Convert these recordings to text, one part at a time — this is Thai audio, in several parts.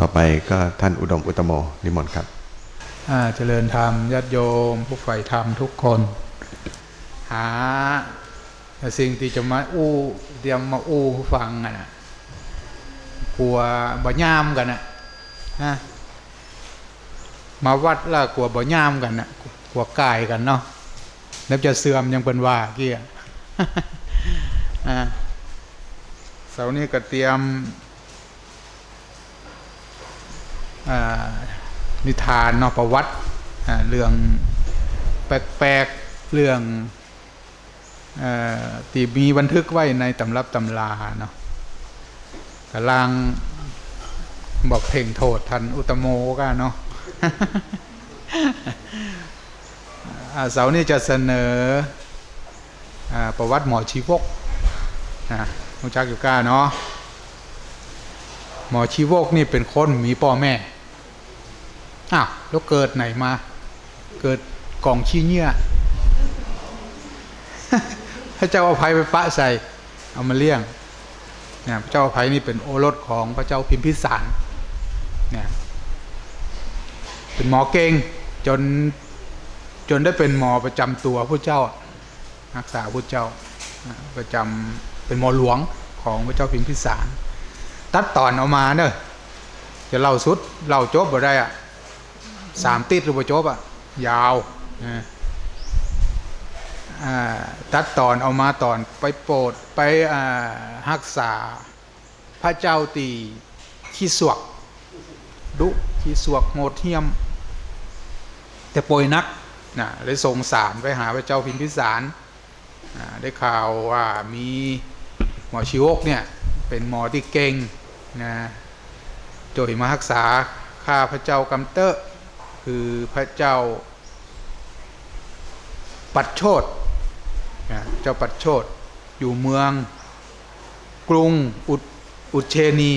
ต่อไปก็ท่านอุดมอุตโมนิมนต์ครับเจริญธรรมญาติโยม ผู้ใฝ่ธรรมทุกคน หาสิ่งที่จะมาอู้เตรียมมาอู้ฟังอะนะกลัวบ่ย่ามกันนะนะมาวัดแล้วกลัวบ่ย่ามกันนะกลัวกายกันเนาะแล้วจะเสื่อมยังเป็นว่าเกี้ยอ่าเสาร์นี้ก็เตรียมอ่า นิทานนาะประวัติเรื่องแปลกๆเรื่องเออที่มีบันทึกไว้ในตำรับตำราเนาะกำลังบอกเพ่งโทษทันอุตโมกันเนาะเสาร์นี้จะเสนออประวัติหมอชีวกนะรู้จักอยู่ก้าเนาะหมอชีวกนี่เป็นคนมีพ่อแม่ อ้าวแล้วเกิดไหนมา เกิดกล่องชี้เงี้ยพระเจ้าอภัยไปปะใส่ เอามาเลี้ยงเนี่ยพระเจ้าอภัยนี่เป็นโอรสของพระเจ้าพิมพิสารเนี่ยเป็นหมอเก่งจนจนได้เป็นหมอประจำตัวพระเจ้ารักษาพระเจ้าประจำเป็นหมอหลวงของพระเจ้าพิมพิสาร ตัดตอนออกมาเนอะจะเล่าสุดเล่าจบบ่ได้อะ สามติดหรือว่าจบอะยาวนะอ่าตัดตอนเอามาตอนไปโปรดไปอ่ารักษา พระเจ้าตีขี้สวก ดุขี้สวกโหดเหี้ยม แต่ป่วยนักนะเลยส่งสารไปหาพระเจ้าพิมพิสารได้ข่าวว่ามีหมอชิวกเนี่ยเป็นหมอที่เก่งนะโจยมารักษาข้าพระเจ้ากำเตอ คือพระเจ้าปัดโชดนะเจ้าปัดโชดอยู่เมืองกรุงอุดอุเชนี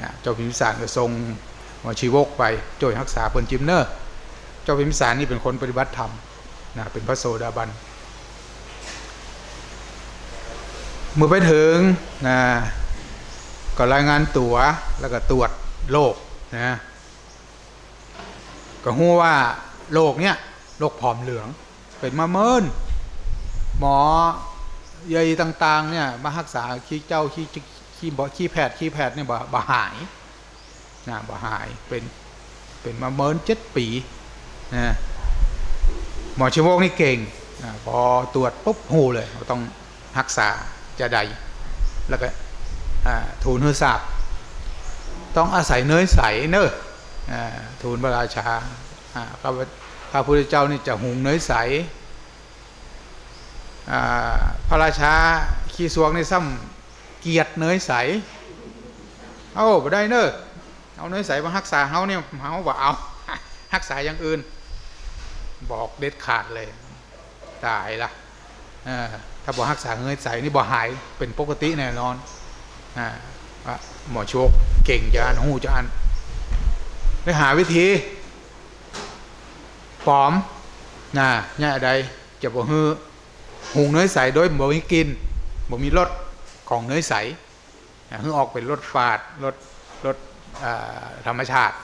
นะเจ้าพิมพิสารก็ทรงมอชีวกไปโจยรักษาเปินจิมเนอร์ เจ้าพิมพิสารนี่เป็นคนปฏิบัติธรรมนะเป็นพระโสดาบัน เมื่อไปถึงนะก็รายงานตัวแล้วก็ตรวจโรคนะ ก็หู้ว่าโรคเนี้ยโรคผอมเหลือง เป็นมาเมินหมอใหญ่ต่างๆเนี่ยมารักษาขี้เจ้าขี้ขี้บ่ขี้แพทย์ขี้แพทย์เนี่ยบ่บ่หายนะบ่หายเป็นเป็นมาเมินเจ็ดปีนะหมอชิวกนี่เก่งนะพอตรวจปุ๊บหูเลยต้องรักษาจะใดแล้วก็อ่าทูลเฮือทราบต้องอาศัยเนยใสเนอะอ่า ทูลพระราชาอ่าข้าพข้าพุทธเจ้านี่จะหุงเนยใสอ่าพระราชาขี้สวงในซ้ำเกียรติเนยใส เอาไปได้เนอะเอาเนยใสมารักษาเฮาเนี่ยเฮาว่าเอารักษาอย่างอื่น บอกเด็ดขาดเลย ตายละถ้าบอกรักษาเนยใสนี่บ่หายเป็นปกติแน่นอนอหมอโชคเก่งจะอันหูจะอัน ไปหาวิธีปลอมนะเนี่ยใดจะบอกฮือหุงเนยใสโดยบ่มีกินบ่มีรสของเนยใสฮือออกเป็นรสฝาดรสรสธรรมชาติ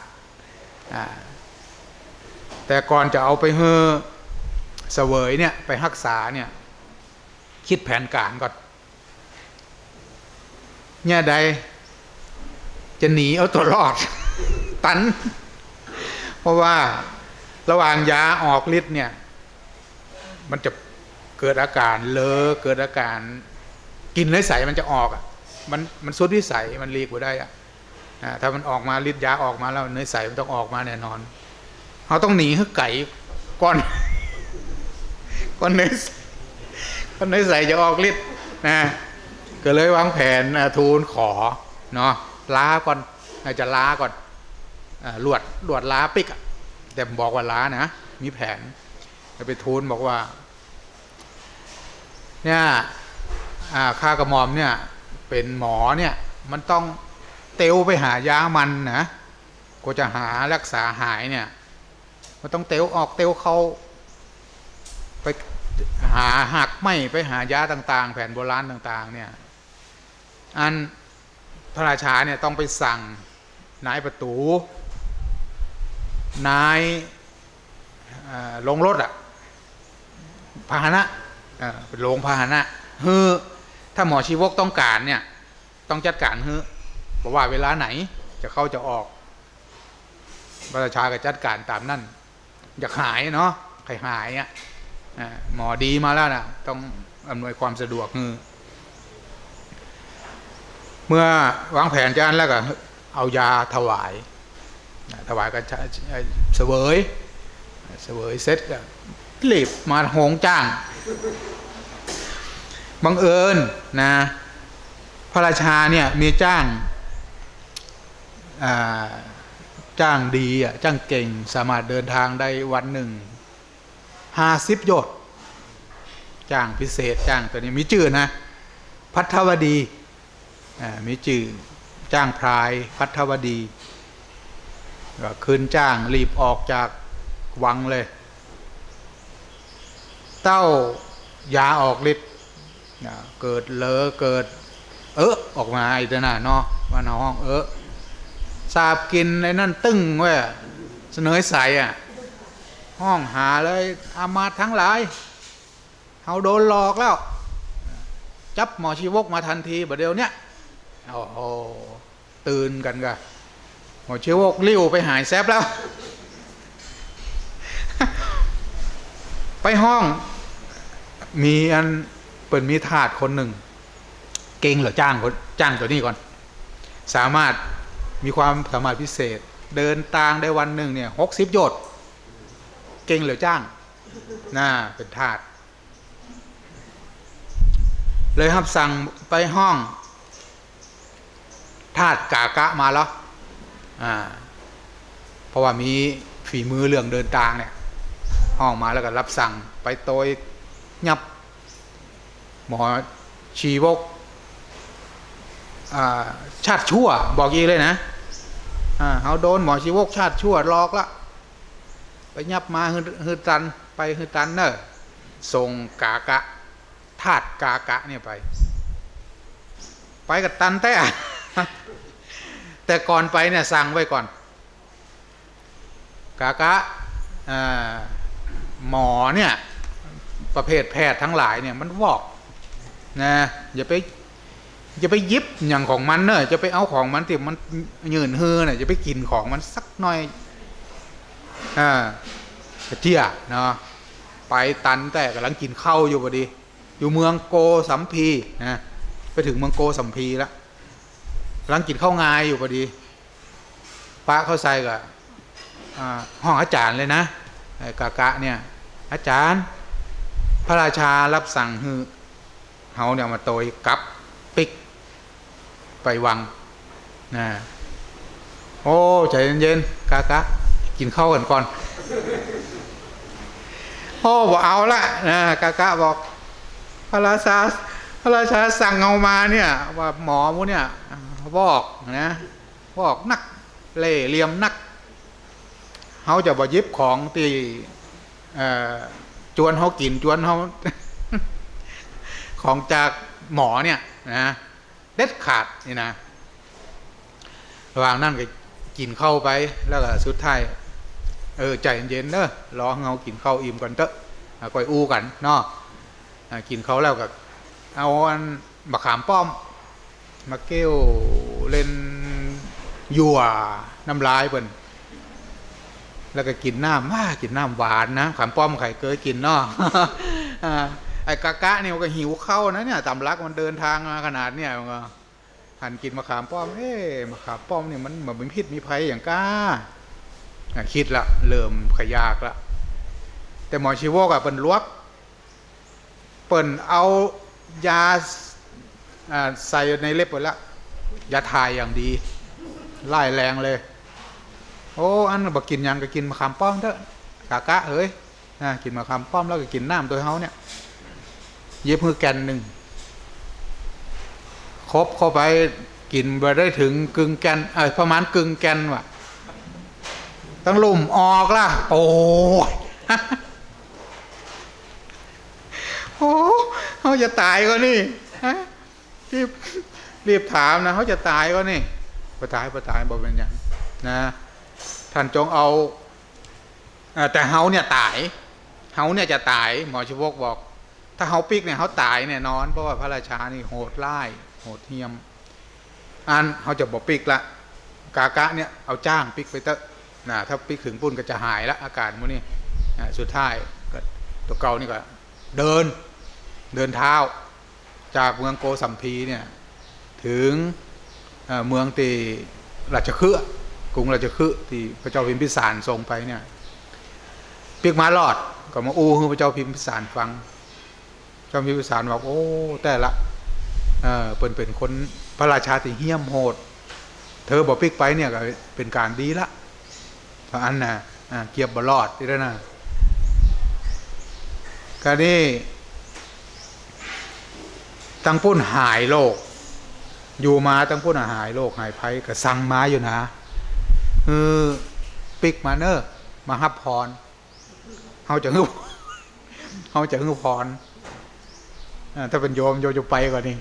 แต่ก่อนจะเอาไปฮือเสวยเนี่ย ไปรักษาเนี่ย คิดแผนการก่อนเนี่ยใดจะหนีเอาตัวรอด ตัน เพราะว่าระหว่างยาออกฤทธิ์เนี่ย มันจะเกิดอาการเลอเกิดอาการกินเนื้อใสมันจะออกอะมันมันสุดวิสัยมันรีกว่าได้อะถ้ามันออกมาฤทธิ์ยาออกมาแล้วเนื้อใสมันต้องออกมาแน่นอนเขาต้องหนีให้ไก่ก่อนก่อนเนื้อใสก่อนเนื้อใสจะออกฤทธิ์นะก็เลยวางแผนทูลขอเนาะล้าก่อนอาจจะล้าก่อน ลวดลวดล้าปิกอะแต่บอกว่าล้านะ มีแผนไปทูลบอกว่า เนี่ยอ่าข้ากระหมอมเนี่ย เป็นหมอเนี่ย มันต้องเตวไปหายามันนะก็จะหารักษาหายเนี่ย มันต้องเตวออกเตวเขาไปหาหักไม่ไปหายาต่างๆ แผนโบราณต่าง ๆ เนี่ย อันพระราชาเนี่ยต้องไปสั่งนายประตู นายลงรถอะพาหนะเป็นโรงพาหนะเฮ้อถ้าหมอชีวกต้องการเนี่ย ต้องจัดการเฮ้อบอกว่าเวลาไหนจะเข้าจะออกประชาก็จัดการตามนั่นอยากหายเนาะใครหายอะอ่าหมอดีมาแล้วนะต้องอำนวยความสะดวกเฮ้อเมื่อวางแผนจานแล้วก็เอายาถวาย ถวายกันเสวยเสวยเสร็จก็รีบมาโหงจ้างบังเอิญนะพระราชาเนี่ยมีจ้างาจ้างดีอะจ้างเก่งสามารถเดินทางได้วันหนึ่งห้าสิบโยชน์จ้างพิเศษจ้างตัวนี้มีชื่อนะพัทวดีมีชื่อจ้างพรายพัทวดี คืนจ้างรีบออกจากวังเลย เต้ายาออกฤทธิ์เกิดเลอเกิด เออออกมาไอ้ตัวน่ะเนาะว่านห้องเออสาบกินไอ้นั่นตึ้งเว้ยเสนอใสอะ ห้องหาเลยอามาทั้งหลายเฮาโดนหลอกแล้ว จับหมอชีวกมาทันทีบัดเดียวเนี้ยโอ้โหตื่นกันกะ หมอเชื้อโรคลิ้วไปหายแซบแล้ว ไปห้อง มีอันเปิดมีทาสคนหนึ่ง เก่งเหรอจ้างคนจ้างตัวนี้ก่อน สามารถมีความสามารถพิเศษ เดินตางได้วันหนึ่งเนี่ยหกสิบโยชน์เก่งเหรือจ้างน่าเป็นทาสเลยครับสั่งไปห้องทาสกากะมาแล้ว อ่า เพราะว่ามีฝีมือเรื่องเดินทางเนี่ยห้องมาแล้วก็รับสั่งไปโตยยับ หมอชีวกชาติชั่ว บอกยีเลยนะเขาโดนหมอชีวกชาติชั่วลอกละไปยับมาฮือฮือตันไปฮือตันเนอะส่งกากะทาดกากะเนี่ยไป ไปกับตันแต่ แต่ก่อนไปเนี่ยสั่งไว้ก่อน กากะหมอเนี่ยประเภทแพทย์ทั้งหลายเนี่ยมันวอกนะอย่าไปอย่าไปยิบอย่างของมันเนอะจะไปเอาของมันที่มันยืนเฮือเนี่ยจะไปกินของมันสักหน่อยอ่าเที่ยเนาะไปตันแต่กำลังกินข้าวอยู่พอดี อยู่เมืองโกสัมพีนะไปถึงเมืองโกสัมพีแล้ว กำลังกินข้าวงายอยู่พอดีพระเข้าใส่กับห้องอาจารย์เลยนะกากะเนี่ย อาจารย์ พระราชารับสั่งฮือเฮาเนี่ยมาโตยกับปิก ไปวังนะโอ้ใจเย็นๆกากะกินข้าวกันก่อนโอ้บอกเอาละนะกากะบอกพระราชาพระราชาสั่งเอามาเนี่ย ว่าหมอมูเนี่ย บอกนะบอกนัก เล่เหลี่ยมนักเขาจะบยิบของที่จวนเขากินจวนเขาของจากหมอเนี่ยนะเด็ดขาดนี่นะระหว่างนั่นก็กินเข้าไปแล้วก็สุดท้ายเออใจเย็นๆเนอะรอเขากินข้าวอิ่มก่อนเถอะก่อยอู้กันเนาะกินเขาแล้วก็เอาอันมะขามป้อม มาเกี้ยว เล่นยั่วน้ำลายเปิ่นแล้วก็กินน้ำว่ากินน้ำหวานนะขามป้อมไข่เคยกินเนาะไอ้กะกะเนี่ยมันก็หิวเข้านะเนี่ยตำลักมันเดินทางมาขนาดเนี่ยมันก็หันกินมะขามป้อมเอ๊มะขามป้อมเนี่ยมันเหมือนเป็นพิษมีภัยอย่างก้าอะคิดละเริ่มขยากละแต่หมอชีวกอะเป็นลวกเปิ่นเอายาใส่ในเล็บไปแล้ วยาทายอย่างดีไล่แรงเลย โอ้อันบอกกินยังก็กินมะขามป้อมเถอะกะกะเอ้ยนะกินมะขามป้อมแล้วก็กินน้ำตัวเฮาเนี่ย เย็บมือแกนหนึ่งครบเข้าไปกินไปได้ถึงกึ่งแกนเออประมาณกึ่งแกนว่ะตั้งลุ่มออกล่ะ โอ้ยโอ้เขาจะตายก็นี่ฮะ รีบถามนะเขาจะตายก็นี่ประตายประตายบอกเป็นหยังนะท่านจงเอาแต่เฮาเนี่ยตายเฮาเนี่ยจะตายหมอชวกบอก ถ้าเฮาปิกเนี่ยเฮาตายแน่นอน เพราะว่าพระราชานี่โหดร้ายโหดเหี้ยม อันเขาจะบอกปิกละกากะเนี่ยเอาจ้างปิกไปเตอะนะถ้าปิกถึงปุ่นก็จะหายละอาการมันนี่สุดท้ายก็ตัวเก่านี่ก็เดินเดินเท้า จากเมืองโกสัมพีเนี่ย ถึงเมืองตีราชคฤห์กรุงราชคฤห์ที่พระเจ้าพิมพิสารทรงไปเนี่ยปิกมาลอดก็มาอู้ให้พระเจ้าพิมพิสารฟังเจ้าพิมพิสารบอกโอ้แต่ละเออเป็นเป็นคนพระราชาที่เหี้ยมโหด เธอบอกปิกไปเนี่ยก็เป็นการดีละเพราะอันน่ะเกียบบรอดที่นั่นนะก็นี่ตั้งปุ้นหายโลก อยู่มาตั้งปุ้นหายโลกหายภัยก็สั่งมาอยู่นะเออปิกมาเนอะมาฮับพรเฮาจะฮึเฮาจะฮึพรถ้าเป็นโยมโยมจะไปกว่านี้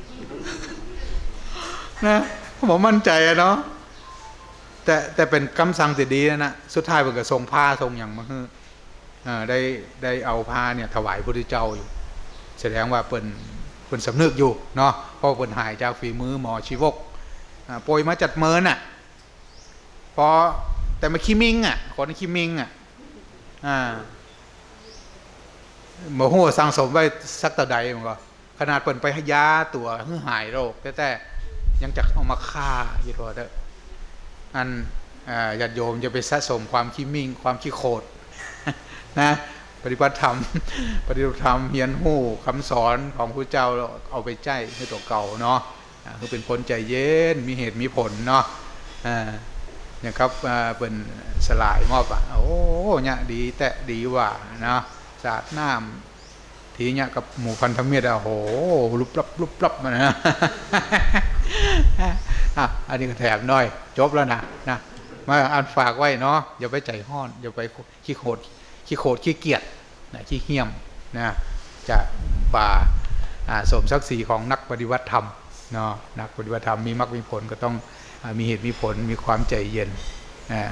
นะผมมั่นใจอะเนาะแต่แต่เป็นคำสั่งที่ดีนะนะสุดท้ายเพิ่นก็ทรงผ้าทรงอย่างมาฮืออ่าได้ได้เอาผ้าเนี่ยถวายพระพุทธเจ้าอยู่ แสดงว่าเปิ่นเปิ่นสำนึกอยู่เนาะ พราะเปิ่นหายจากฝีมือหมอชีวกอ่าโปรยมาจัดเมินอะพอแต่มาขี้มิงอะคนขี้มิงอะอ่าหมอหัวสังสมไว้สักตะใดมันก็ขนาดเปิ่นไปให้ยาตัวเพื่อหายโรคแต่แต่ยังจะเอามาฆ่าอยู่ตัวเด้ออันอ่าญาติโยมจะไปสะสมความขี้มิง ความขี้โคดนะ ปฏิบัติธรรม ปฏิบัติธรรมเฮียนหู้คำสอนของพระเจ้าเอาไปใจให้ตัวเก่าเนาะคือเป็นคนใจเย็นมีเหตุมีผลเนาะอ่าเนี่ยครับเป็นสลายมอบอะโอ้เนี่ยดีแต่ดีว่าเนาะสาดน้ำทีเนี้ยกับหมู่พันธมิตรอะโหลุบลับลุบลับมานะอะอันนี้ก็แถมหน่อย จบแล้วนะนะมาอันฝากไว้เนาะอย่าไปใจห้อน อย่าไปขี้โคด ขี้โคดขี้เกียจนะขี้เหี้ยมนะจะบ่าสมศักดิ์ศรีของนักปฏิบัติธรรมเนาะนักปฏิบัติธรรมมีมรรคมีผลก็ต้องอมีเหตุมีผลมีความใจเย็นอ่า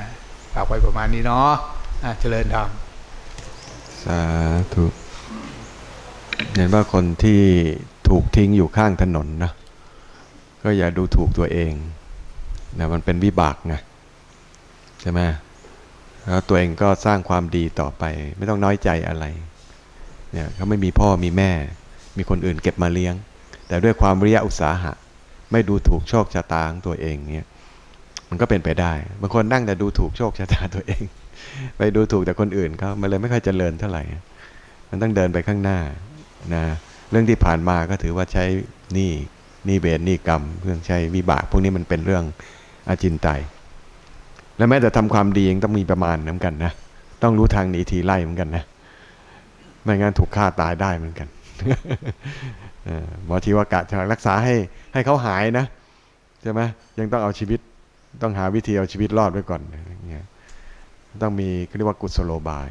ฝากไว้ประมาณนี้เนาะะเจริญธรรมสาธุเห็นว่าคนที่ถูกทิ้งอยู่ข้างถนนนะก็อย่าดูถูกตัวเองนะมันเป็นวิบากไงใช่ไหม แล้วตัวเองก็สร้างความดีต่อไป ไม่ต้องน้อยใจอะไรเนี่ยเขาไม่มีพ่อมีแม่ มีคนอื่นเก็บมาเลี้ยง แต่ด้วยความวิริยะอุตสาหะ ไม่ดูถูกโชคชะตาของตัวเองเนี่ยมันก็เป็นไปได้ บางคนนั่งแต่ดูถูกโชคชะตาตัวเอง ไปดูถูกแต่คนอื่นเขามันเลยไม่ค่อยเจริญเท่าไหร่ มันต้องเดินไปข้างหน้านะเรื่องที่ผ่านมาก็ถือว่าใช้นี้หนี้เวรนี้กรรม เรื่องใช้วิบาก พวกนี้มันเป็นเรื่องอาจินไตย และแม้แต่ทำความดียังต้องมีประมาณเหมือนกันนะต้องรู้ทางหนีทีไล่เหมือนกันนะไม่งั้นถูกฆ่าตายได้เหมือนกันหมอทีวากะจะรักษาให้ให้เขาหายนะใช่ไหมยังต้องเอาชีวิตต้องหาวิธีเอาชีวิตรอดไว้ก่อนอย่างเงี้ยต้องมีเขาเรียกว่ากุศโลบาย